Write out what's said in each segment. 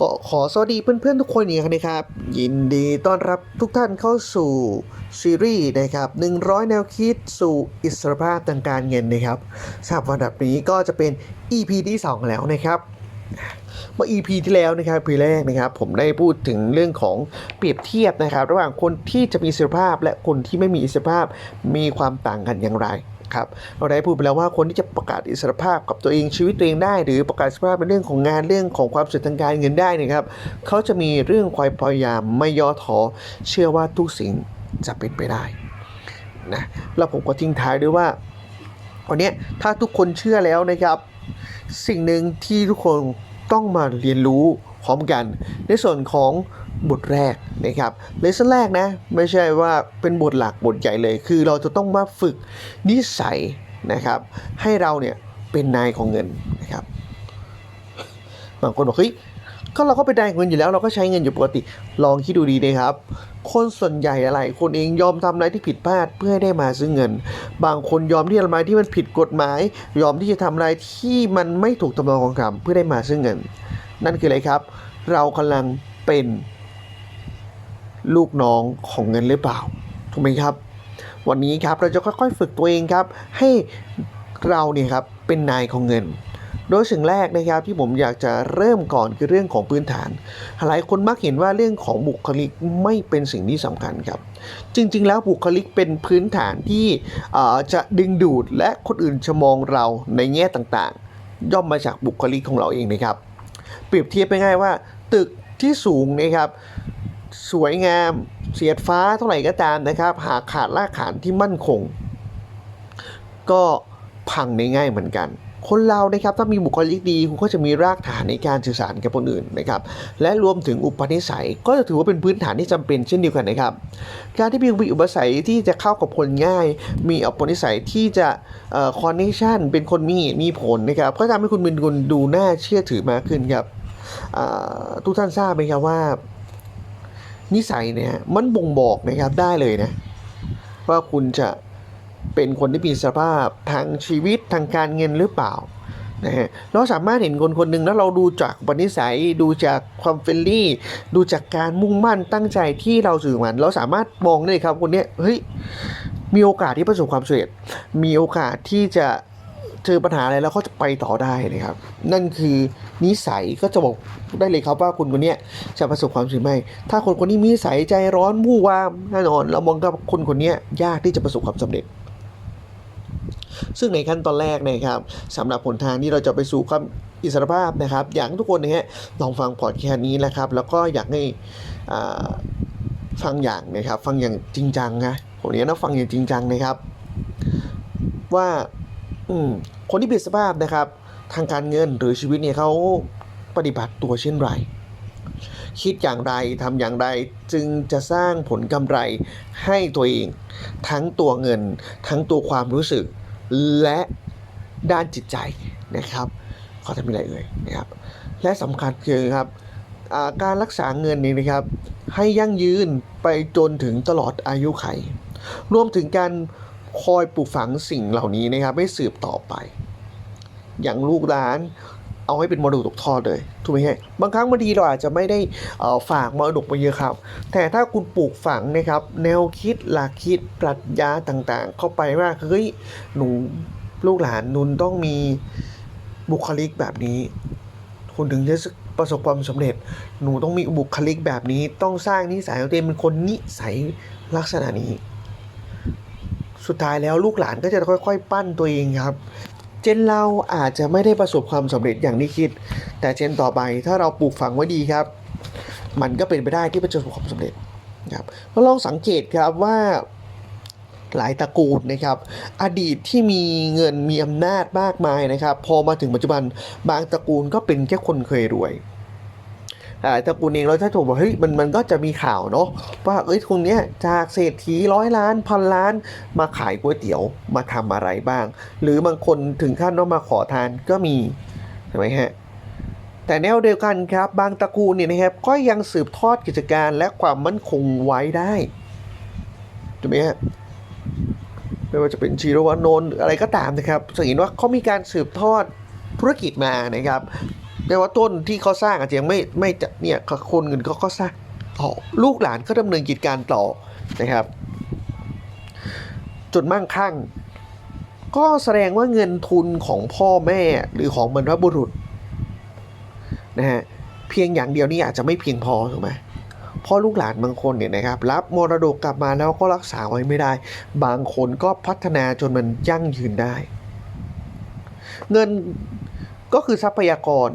ขอขอสวัสดีเพื่อนๆ ทุกคนอีกครั้งนะครับ ยินดีต้อนรับทุกท่านเข้าสู่ซีรีส์นะครับ 100 แนวคิดสู่อิสรภาพทางการเงินนะครับสำหรับวันดับนี้ก็จะเป็น EP ที่ 2 แล้วนะครับเมื่อ EP ที่แล้วนะครับ EP แรกนะครับ ผมได้พูดถึงเรื่องของเปรียบเทียบนะครับ ระหว่างคนที่จะมีอิสรภาพและคนที่ไม่มีอิสรภาพมีความต่างกันอย่างไร ครับเราได้พูดไปแล้วว่าคนที่จะประกาศอิสรภาพกับตัวเองชีวิตตัวเองได้ หรือประกาศอิสรภาพเป็นเรื่องของงานเรื่องของความสุขทางการเงินได้นะครับเขาจะมีเรื่องความพยายามไม่ย่อท้อเชื่อว่าทุกสิ่งจะเป็นไปได้นะแล้วผมก็ทิ้งท้ายด้วยว่าวันนี้ถ้าทุกคนเชื่อแล้วนะครับ สิ่งหนึ่งที่ทุกคนต้องมาเรียนรู้พร้อมกัน ในส่วนของ บทแรกนะครับเลสนแรกนะ ไม่ใช่ว่าเป็นบทหลักบทใหญ่เลย คือเราจะต้องมาฝึกนิสัยนะครับ ให้เราเนี่ยเป็นนายของเงินนะครับบางคนบอกเฮ้ยก็เราก็เป็นนายของเงินอยู่แล้วเราก็ใช้เงินอยู่ปกติลองคิดดูดีนะครับ คนส่วนใหญ่อะไร คนเองยอมทำอะไรที่ผิดพลาดเพื่อให้ได้มาซึ่งเงิน บางคนยอมที่จะทำอะไรที่มันผิดกฎหมาย ยอมที่จะทำอะไรที่มันไม่ถูกตำนองของคำเพื่อได้มาซึ่งเงิน นั่นคืออะไรครับ เรากำลังเป็น ลูกน้องของเงินหรือเปล่า ถูกไหมครับ วันนี้ครับเราจะค่อยๆ ฝึกตัวเองครับ ให้เราเนี่ยครับเป็นนายของเงิน โดยสิ่งแรกนะครับที่ผมอยากจะเริ่มก่อนคือเรื่องของพื้นฐาน หลายคนมักเห็นว่าเรื่องของบุคลิกไม่เป็นสิ่งที่สำคัญครับ จริงๆ แล้วบุคลิกเป็นพื้นฐานที่จะดึงดูดและคนอื่นจะมองเราในแง่ต่างๆ ย่อมมาจากบุคลิกของเราเองนะครับ เปรียบเทียบไปง่ายว่า ตึกที่สูงนะครับ สวยงาม เสียดฟ้าเท่าไหร่ก็ตามนะครับ หากขาดรากฐานที่มั่นคง ก็พังได้ง่ายเหมือนกันคนเรานะครับถ้ามีบุคลิกดีคุณก็จะมีรากฐานในการสื่อสารกับคนอื่นนะครับและรวมถึงอุปนิสัยก็จะถือว่าเป็นพื้นฐานที่จำเป็นเช่นเดียวกันนะครับ การที่มีอุปนิสัยที่จะเข้ากับคนง่าย มีอุปนิสัยที่จะคอนเนคชันเป็นคนมีมีผลนะครับก็ทำให้คุณเป็นคนดูน่าเชื่อถือมากขึ้นครับทุกท่านทราบไหมครับว่า นิสัยเนี่ยมันบ่งบอกนะครับได้เลยนะ ว่าคุณจะเป็นคนที่มีสภาพทางชีวิตทางการเงินหรือเปล่านะฮะเราสามารถเห็นคนคนหนึ่งแล้วเราดูจากปณิสัยดูจากความเฟรนลี่ดูจากการมุ่งมั่นตั้งใจที่เราสื่อมัน เราสามารถมองได้ครับคนนี้เฮ้ยมีโอกาสที่ประสบความสำเร็จ มีโอกาสที่จะ เจอปัญหาอะไรแล้วเขาจะไปต่อได้นะครับ นั่นคือนิสัยก็จะบอกได้เลยครับว่าคุณคนนี้จะประสบความสำเร็จไหมถ้าคนคนนี้มีนิสัยใจร้อนมู่วามแน่นอนเรามองกับคนคนนี้ยากที่จะประสบความสำเร็จ ซึ่งในขั้นตอนแรกนะครับสำหรับผลทางที่เราจะไปสู่ความอิสรภาพนะครับ อยากทุกคนนะฮะลองฟังพอดแคสต์นี้นะครับ แล้วก็อยากให้ฟังอย่างนะครับ ฟังอย่างจริงจังนะผมเนี้ยนะฟังอย่างจริงจังนะครับ ว่า อืม คนที่เปลี่ยนสภาพนะครับ ทางการเงินหรือชีวิตเนี่ยเขาปฏิบัติตัวเช่นไร คิดอย่างไรทำอย่างไรจึงจะสร้างผลกำไรให้ตัวเอง ทั้งตัวเงิน ทั้งตัวความรู้สึก และด้านจิตใจนะครับเขาทำอะไรเอ่ยนะครับและสำคัญคือครับาการรักษาเงินนี่นะครับ ให้ยั่งยืนไปจนถึงตลอดอายุไข รวมถึงการ คอยปลูกฝังสิ่งเหล่านี้นะครับให้สืบต่อไป อย่างลูกหลานเอาให้เป็นมรดกตกทอดเลยถูกไหมฮะบางครั้งบางทีเราอาจจะไม่ได้ฝากมรดกไปเยอะครับ แต่ถ้าคุณปลูกฝังนะครับ แนวคิดหลักคิดปรัชญาต่างๆ เข้าไปว่าเฮ้ยหนูลูกหลานนุนต้องมีบุคลิกแบบนี้ คุณถึงจะประสบความสำเร็จ หนูต้องมีบุคลิกแบบนี้ ต้องสร้างนิสัยของตัวเองเป็นคนนิสัยลักษณะนี้ สุดท้ายแล้วลูกหลานก็จะค่อย ๆ ปั้นตัวเองครับ เจนเราอาจจะไม่ได้ประสบความสำเร็จอย่างที่คิด แต่เจนต่อไปถ้าเราปลูกฝังไว้ดีครับ มันก็เป็นไปได้ที่จะประสบความสำเร็จครับเราลองสังเกตครับว่าหลายตระกูลนะครับ อดีตที่มีเงินมีอำนาจมากมายนะครับ พอมาถึงปัจจุบันบางตระกูลก็เป็นแค่คนเคยรวย ตระกูลเองเราถ้าถูกบอกเฮ้ยมันมันก็จะมีข่าวเนาะว่าเอ้ยคนเนี้ยจากเศรษฐีร้อยล้านพันล้านมาขายก๋วยเตี๋ยวมาทำอะไรบ้าง หรือบางคนถึงขั้นต้องมาขอทานก็มีใช่ไหมฮะแต่แนวเดียวกันครับ บางตระกูลเนี่ยนะครับก็ยังสืบทอดกิจการและความมั่นคงไว้ได้ถูกไหมฮะไม่ว่าจะเป็นชีรวานนท์ออะไรก็ตามนะครับจะเห็นว่าเขามีการสืบทอดธุรกิจมานะครับ แต่ว่าต้นที่เขาสร้างอาจจะยังไม่ไม่จะเนี่ยคนเงินเขาก็สร้างต่อลูกหลานก็ดำเนินกิจการต่อนะครับ จนมั่งคั่ง ก็แสดงว่าเงินทุนของพ่อแม่หรือของบรรพบุรุษนะฮะเพียงอย่างเดียวนี่อาจจะไม่เพียงพอถูกไหมเพ่อลูกหลานบางคนเนี่ยนะครับรับมรดกกลับมาแล้วก็รักษาไว้ไม่ได้ บางคนก็พัฒนาจนมันยั่งยืนได้ เงินก็คือทรัพยากร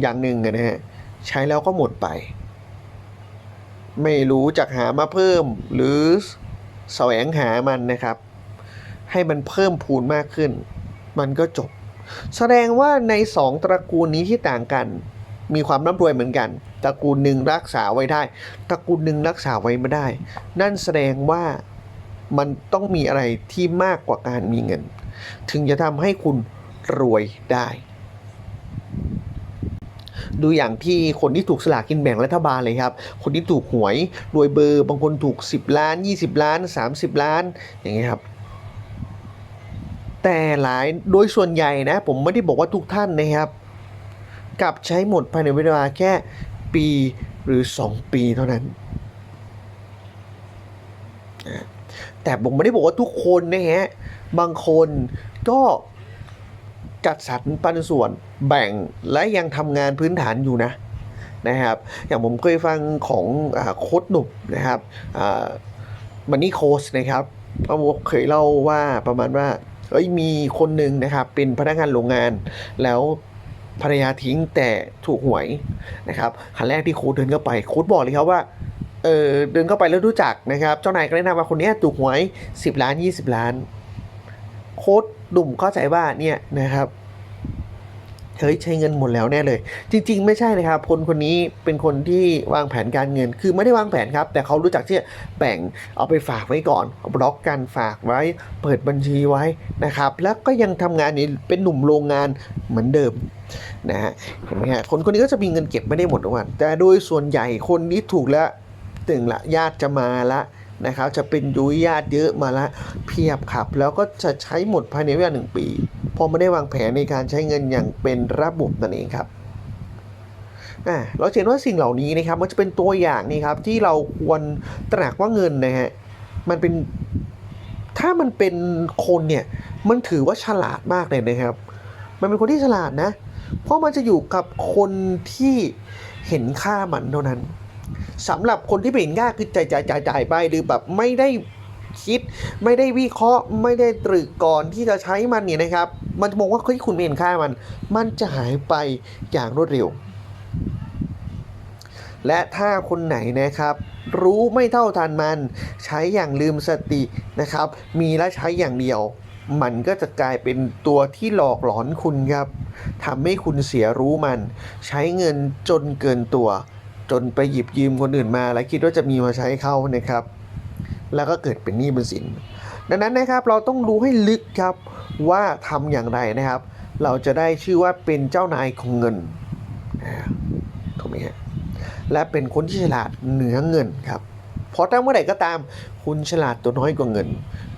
อย่างหนึ่งนะฮะใช้แล้วก็หมดไป ไม่รู้จักหามาเพิ่มหรือแสวงหามันนะครับ ให้มันเพิ่มพูนมากขึ้น มันก็จบ แสดงว่าในสองตระกูลนี้ที่ต่างกัน มีความร่ำรวยเหมือนกัน ตระกูลหนึ่งรักษาไว้ได้ ตระกูลหนึ่งรักษาไว้ไม่ได้ นั่นแสดงว่ามันต้องมีอะไรที่มากกว่าการมีเงิน ถึงจะทำให้คุณรวยได้ ดูอย่างที่คนที่ถูกสลากกินแบ่งรัฐบาลเลยครับ คนที่ถูกหวยรวยเบอร์บางคนถูก 10 ล้าน 20 ล้าน 30 ล้าน อย่างเงี้ยครับ แต่หลายโดยส่วนใหญ่นะ ผมไม่ได้บอกว่าทุกท่านนะครับกลับใช้หมดภายในเวลาแค่ปีหรือ 2 ปีเท่านั้น แต่ผมไม่ได้บอกว่าทุกคนนะฮะ บางคนก็ จัดสรรปันส่วนแบ่งและยังทำงานพื้นฐานอยู่นะนะครับ อย่างผมเคยฟังของอโค้ดหนุ่มนะครับมันนี่โค้ชนะครับเขาเคยเล่าว่าประมาณว่าเอ้ยมีคนหนึ่งนะครับเป็นพนักงานโรงงานแล้วภรรยาทิ้งแต่ถูกหวยนะครับครั้งแรกที่โค้ดเดินเข้าไปโค้ดบอกเลยครับว่าเออเดินเข้าไปแล้วรู้จักนะครับ เจ้านายก็แนะนำว่าคนนี้ถูกหวย 10 ล้าน 20 ล้าน โค้ด หนุ่มเข้าใจว่าเนี่ยนะครับเฮ้ยใช้เงินหมดแล้วแน่เลย จริง ๆ ไม่ใช่นะครับ คนคนนี้เป็นคนที่วางแผนการเงิน คือไม่ได้วางแผนครับ แต่เขารู้จักที่จะแบ่งเอาไปฝากไว้ก่อน บล็อกการฝากไว้ เปิดบัญชีไว้นะครับ แล้วก็ยังทำงานนี้เป็นหนุ่มโรงงานเหมือนเดิมนะฮะเห็นไหมฮะคนคนนี้ก็จะมีเงินเก็บไม่ได้หมดทุกวันแต่โดยส่วนใหญ่คนนี้ถูกแล้วตึงละญาติจะมาละ นะครับ จะเป็นยุ้ยญาติเยอะมาละเพียบครับ แล้วก็จะใช้หมดภายในเวลาหนึ่งปีพอไม่ได้วางแผนในการใช้เงินอย่างเป็นระบบนั่นเองครับอ่าเราเห็นว่าสิ่งเหล่านี้นะครับมันจะเป็นตัวอย่างนี่ครับที่เราควรตระหนักว่าเงินนะฮะมันเป็นถ้ามันเป็นคนเนี่ยมันถือว่าฉลาดมากเลยนะครับ มันเป็นคนที่ฉลาดนะ เพราะมันจะอยู่กับคนที่เห็นค่ามันเท่านั้น สำหรับคนที่เห็นค่าคือจ่ายจ่ายจ่ายจ่ายไปหรือแบบไม่ได้คิด ไม่ได้วิเคราะห์ ไม่ได้ตรึกก่อนที่จะใช้มันเนี่ยนะครับ มันจะมองว่าเฮ้ยคุณไม่เห็นค่ามัน มันจะหายไปอย่างรวดเร็ว และถ้าคนไหนนะครับ รู้ไม่เท่าทันมัน ใช้อย่างลืมสตินะครับ มีและใช้อย่างเดียวมันก็จะกลายเป็นตัวที่หลอกหลอนคุณครับทำให้คุณเสียรู้มัน ใช้เงินจนเกินตัว จนไปหยิบยืมคนอื่นมา แล้วคิดว่าจะมีมาใช้เขานะครับ แล้วก็เกิดเป็นหนี้เป็นสิน ดังนั้นนะครับเราต้องรู้ให้ลึกครับว่าทำอย่างไรนะครับ เราจะได้ชื่อว่าเป็นเจ้านายของเงินถูกไหมฮะและเป็นคนที่ฉลาดเหนือเงินครับเพราะถ้าเมื่อไหร่ก็ตาม คุณฉลาดตัวน้อยกว่าเงิน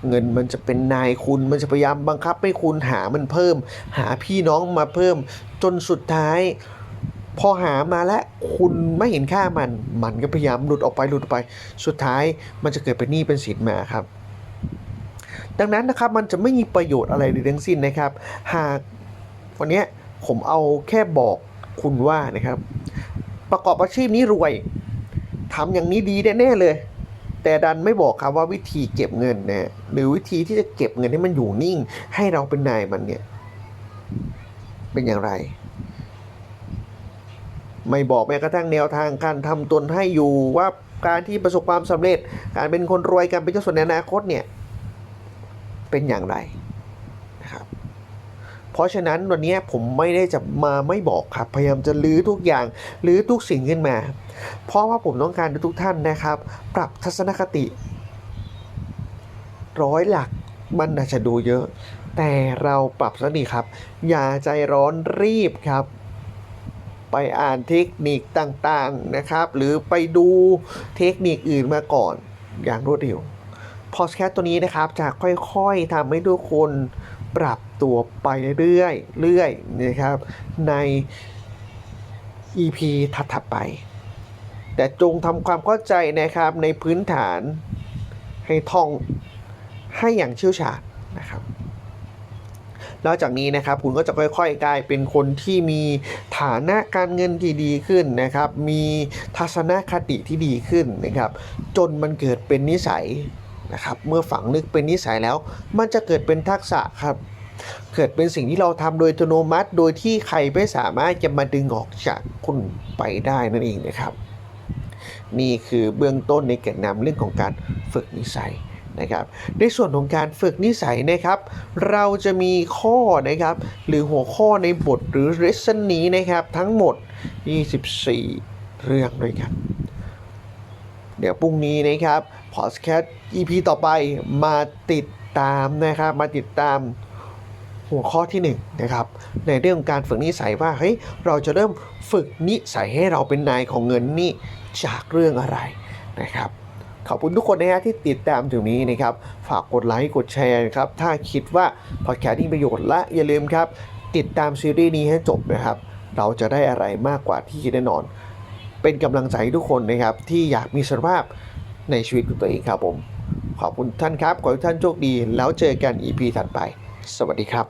เงินมันจะเป็นนายคุณมันจะพยายามบังคับให้คุณหามันเพิ่ม หาพี่น้องมาเพิ่ม จนสุดท้าย พอหามาแล้วคุณไม่เห็นค่ามัน มันก็พยายามหลุดออกไปหลุดออกไป สุดท้ายมันจะเกิดเป็นหนี้เป็นสินมาครับ ดังนั้นนะครับมันจะไม่มีประโยชน์อะไรเลยทั้งสิ้นนะครับ หากวันนี้ผมเอาแค่บอกคุณว่านะครับ ประกอบอาชีพนี้รวยทำอย่างนี้ดีแน่ๆเลย แต่ดันไม่บอกครับว่าวิธีเก็บเงินนะหรือวิธีที่จะเก็บเงินให้มันอยู่นิ่ง ให้เราเป็นนายมันเนี่ย เป็นอย่างไร ไม่บอกแม้กระทั่งแนวทางการทำตนให้อยู่ว่าการที่ประสบความสำเร็จ การเป็นคนรวยการเป็นเจ้าสัวในอนาคตเนี่ยเป็นอย่างไรนะครับเพราะฉะนั้นวันนี้ผมไม่ได้จะมาไม่บอกครับ พยายามจะลื้อทุกอย่างลื้อทุกสิ่งขึ้นมา เพราะว่าผมต้องการให้ทุกท่านนะครับ ปรับทัศนคติ ร้อยหลักมันอาจจะดูเยอะ แต่เราปรับสักดีครับ อย่าใจร้อนรีบครับ ไปอ่านเทคนิคต่างๆนะครับ หรือไปดูเทคนิคอื่นมาก่อนอย่างรวดเร็วพอสแคสตัวนี้นะครับจะค่อยๆทำให้ทุกคนปรับตัวไปเรื่อยๆเรื่อยๆนะครับ ใน EP ถัดๆไป แต่จงทำความเข้าใจนะครับในพื้นฐานให้ท่องให้อย่างเชี่ยวชาญนะครับ นอกจากนี้นะครับคุณก็จะค่อยๆ กลายเป็นคนที่มีฐานะการเงินที่ดีขึ้นนะครับ มีทัศนคติที่ดีขึ้นนะครับ จนมันเกิดเป็นนิสัยนะครับ เมื่อฝังลึกเป็นนิสัยแล้ว มันจะเกิดเป็นทักษะครับเกิดเป็นสิ่งที่เราทำโดยอัตโนมัติ โดยที่ใครไม่สามารถจะมาดึงออกจากคุณไปได้นั่นเองนะครับ นี่คือเบื้องต้นในแก่นนำเรื่องของการฝึกนิสัย นะครับในส่วนของการฝึกนิสัยนะครับ เราจะมีข้อนะครับ หรือหัวข้อในบทหรือ lesson นี้นะครับ ทั้งหมด 24 เรื่องด้วยกันเดี๋ยวพรุ่งนี้นะครับพอดแคสต์ EP ต่อไปมาติดตามนะครับ มาติดตามหัวข้อที่1นะครับในเรื่องของการฝึกนิสัยว่าเฮ้ยเราจะเริ่มฝึกนิสัยให้เราเป็นนายของเงินนี่จากเรื่องอะไรนะครับ ขอบคุณทุกคนนะฮะที่ติดตามถึงนี้นะครับ ฝากกดไลค์กดแชร์ครับ ถ้าคิดว่าพอดแคสต์นี้ประโยชน์และอย่าลืมครับ ติดตามซีรีส์นี้ให้จบนะครับ เราจะได้อะไรมากกว่าที่คิดแน่นอน เป็นกำลังใจให้ทุกคนนะครับ ที่อยากมีสุขภาพในชีวิตของตัวเองครับผม ขอบคุณท่านครับ ขอให้ท่านโชคดี แล้วเจอกัน EP ถัดไป สวัสดีครับ